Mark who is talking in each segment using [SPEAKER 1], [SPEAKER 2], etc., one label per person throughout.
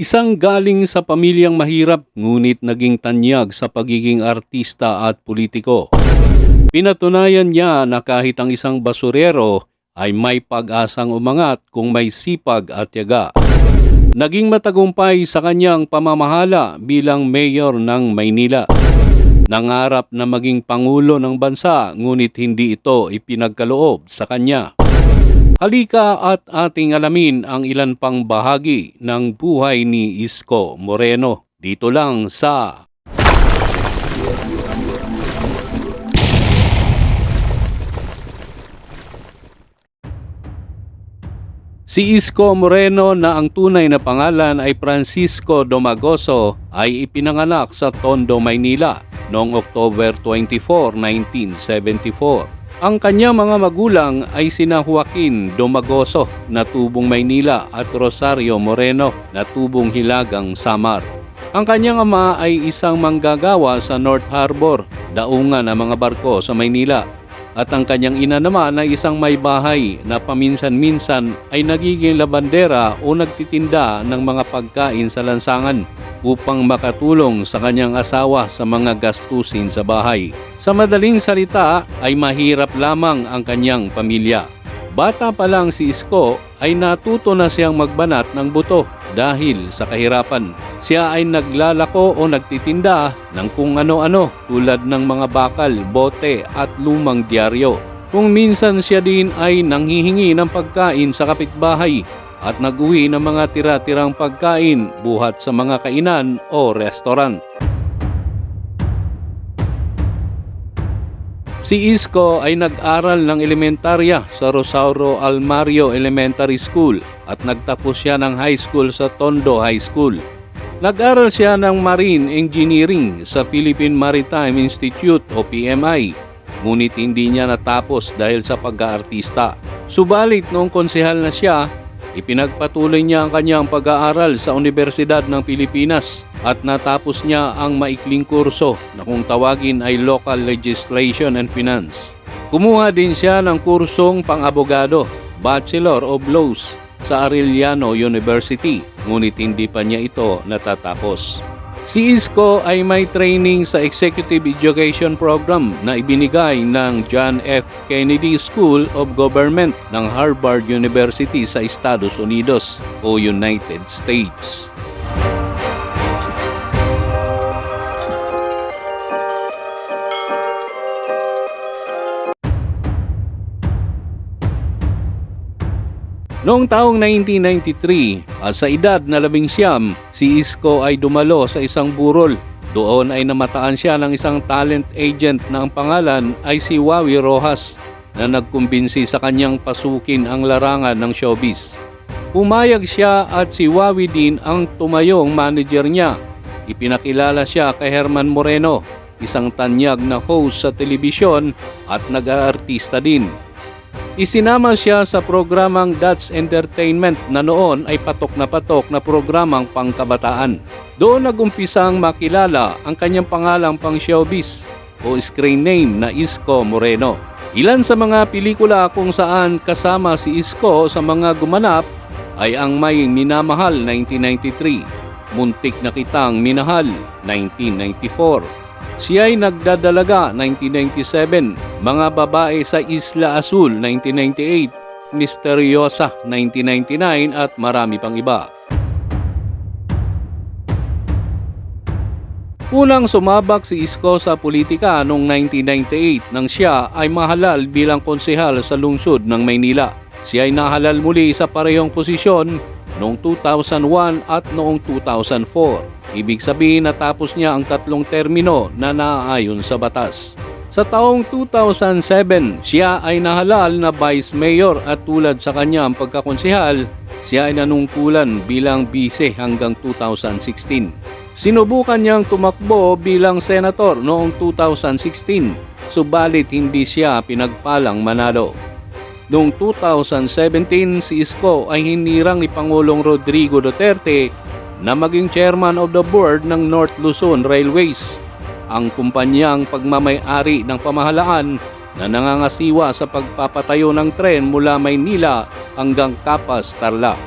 [SPEAKER 1] Isang galing sa pamilyang mahirap ngunit naging tanyag sa pagiging artista at politiko. Pinatunayan niya na kahit ang isang basurero ay may pag-asang umangat kung may sipag at tiyaga. Naging matagumpay sa kanyang pamamahala bilang mayor ng Maynila. Nangarap na maging pangulo ng bansa ngunit hindi ito ipinagkaloob sa kanya. Halika at ating alamin ang ilan pang bahagi ng buhay ni Isko Moreno dito lang sa Si Isko Moreno na ang tunay na pangalan ay Francisco Domagoso ay ipinanganak sa Tondo, Maynila noong October 24, 1974. Ang kanyang mga magulang ay sina Joaquin Domagoso na tubong Maynila at Rosario Moreno na tubong Hilagang Samar. Ang kanyang ama ay isang manggagawa sa North Harbor, daungan ng mga barko sa Maynila. At ang kanyang ina naman ay isang may bahay na paminsan-minsan ay nagiging labandera o nagtitinda ng mga pagkain sa lansangan upang makatulong sa kanyang asawa sa mga gastusin sa bahay. Sa madaling salita ay mahirap lamang ang kanyang pamilya. Bata pa lang si Isko ay natuto na siyang magbanat ng buto dahil sa kahirapan. Siya ay naglalako o nagtitinda ng kung ano-ano tulad ng mga bakal, bote at lumang dyaryo. Kung minsan siya din ay nanghihingi ng pagkain sa kapitbahay at nag-uwi ng mga tira-tirang pagkain buhat sa mga kainan o restaurant. Si Isko ay nag-aral ng elementarya sa Rosauro Almario Elementary School at nagtapos siya ng high school sa Tondo High School. Nag-aral siya ng Marine Engineering sa Philippine Maritime Institute o PMI, ngunit hindi niya natapos dahil sa pag-aartista. Subalit noong konsehal na siya, ipinagpatuloy niya ang kanyang pag-aaral sa Universidad ng Pilipinas at natapos niya ang maikling kurso na kung tawagin ay Local Legislation and Finance. Kumuha din siya ng kursong pang-abogado, Bachelor of Laws sa Arellano University, ngunit hindi pa niya ito natatapos. Si Isko ay may training sa Executive Education Program na ibinigay ng John F. Kennedy School of Government ng Harvard University sa Estados Unidos o United States. Noong taong 1993, at sa edad na labing siyam, si Isko ay dumalo sa isang burol. Doon ay namataan siya ng isang talent agent na ang pangalan ay si Wawi Rojas na nagkumbinsi sa kanyang pasukin ang larangan ng showbiz. Pumayag siya at si Wawi din ang tumayong manager niya. Ipinakilala siya kay Herman Moreno, isang tanyag na host sa telebisyon at nag-aartista din. Isinama siya sa programang That's Entertainment na noon ay patok na patok na programang pangkabataan. Doon nagumpisang makilala ang kanyang pangalang pang showbiz o screen name na Isko Moreno. Ilan sa mga pelikula kung saan kasama si Isko sa mga gumanap ay ang May Minamahal 1993, Muntik na Kitang Minahal 1994, siya ay nagdadalaga 1997, Mga Babae sa Isla Azul 1998, Misteryosa 1999 at marami pang iba. Unang sumabak si Isko sa politika noong 1998 nang siya ay mahalal bilang konsehal sa lungsod ng Maynila. Siya ay nahalal muli sa parehong posisyon noong 2001 at noong 2004. Ibig sabihin natapos niya ang tatlong termino na naaayon sa batas. Sa taong 2007, siya ay nahalal na vice mayor at tulad sa kanyang pagkakonsehal, siya ay nanungkulan bilang bise hanggang 2016. Sinubukan niyang tumakbo bilang senator noong 2016, subalit hindi siya pinagpalang manalo. Noong 2017, si Isko ay hinirang ni Pangulong Rodrigo Duterte na maging chairman of the board ng North Luzon Railways ang kumpanyang pagmamay-ari ng pamahalaan na nangangasiwa sa pagpapatayo ng tren mula Maynila hanggang Capas, Tarlac.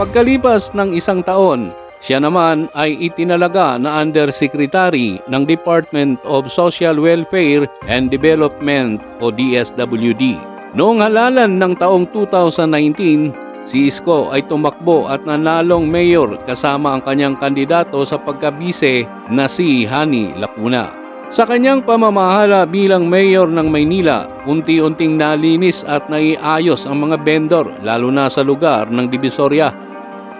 [SPEAKER 1] Pagkalipas ng isang taon, Siya naman ay itinalaga na Undersecretary ng Department of Social Welfare and Development o DSWD. Noong halalan ng taong 2019, si Isko ay tumakbo at nanalong mayor kasama ang kanyang kandidato sa pagkabise na si Hani Lacuna. Sa kanyang pamamahala bilang mayor ng Maynila, unti-unting nalinis at naiayos ang mga vendor lalo na sa lugar ng Divisoria.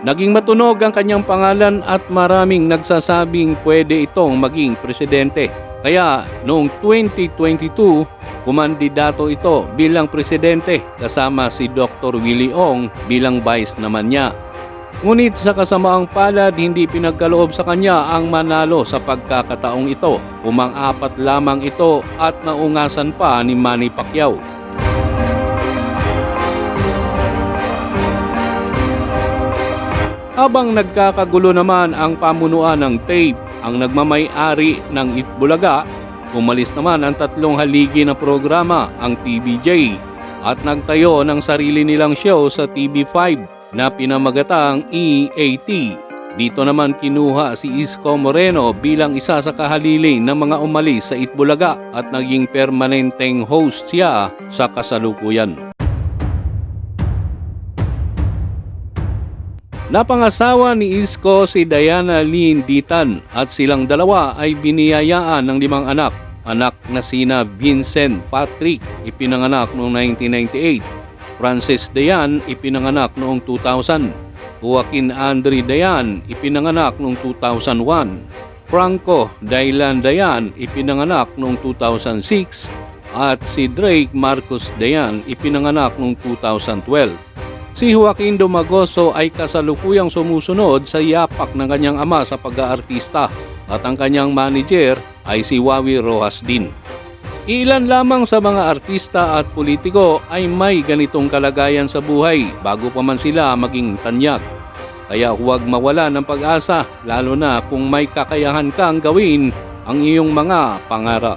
[SPEAKER 1] Naging matunog ang kanyang pangalan at maraming nagsasabing pwede itong maging presidente. Kaya noong 2022, kumandidato ito bilang presidente kasama si Dr. Willie Ong bilang vice naman niya. Ngunit sa kasamaang palad, hindi pinagkaloob sa kanya ang manalo sa pagkakataong ito. Umang-apat lamang ito at naungasan pa ni Manny Pacquiao. Habang nagkakagulo naman ang pamunuan ng tape, ang nagmamay-ari ng Itbulaga, umalis naman ang tatlong haligi na programa, ang TVJ, at nagtayo ng sarili nilang show sa TV5 na pinamagatang EAT. Dito naman kinuha si Isko Moreno bilang isa sa kahalili ng mga umalis sa Itbulaga at naging permanenteng host siya sa kasalukuyan. Napangasawa ni Isko si Diana Lynn Ditan at silang dalawa ay biniyayaan ng limang anak. Anak na sina Vincent Patrick, ipinanganak noong 1998. Francis Dayan, ipinanganak noong 2000. Joaquin Andre Dayan, ipinanganak noong 2001. Franco Dailan Dayan, ipinanganak noong 2006. At si Drake Marcos Dayan, ipinanganak noong 2012. Si Joaquin Dumagoso ay kasalukuyang sumusunod sa yapak ng kanyang ama sa pag-aartista at ang kanyang manager ay si Wawi Rojas din. Ilan lamang sa mga artista at politiko ay may ganitong kalagayan sa buhay bago pa man sila maging tanyak. Kaya huwag mawala ng pag-asa lalo na kung may kakayahan kang gawin ang iyong mga pangarap.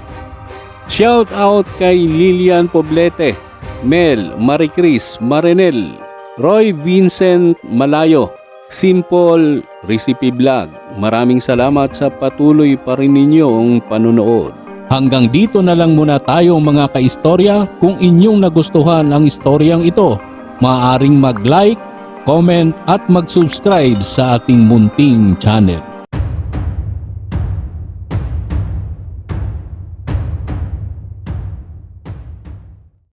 [SPEAKER 1] Shout out kay Lilian Poblete, Mel, Maricris, Marinel, Roy Vincent Malayo, Simple Recipe Vlog. Maraming salamat sa patuloy pa rin ninyong panunood. Hanggang dito na lang muna tayo mga kaistorya. Kung inyong nagustuhan ang istoryang ito, maaaring mag-like, comment at mag-subscribe sa ating munting channel.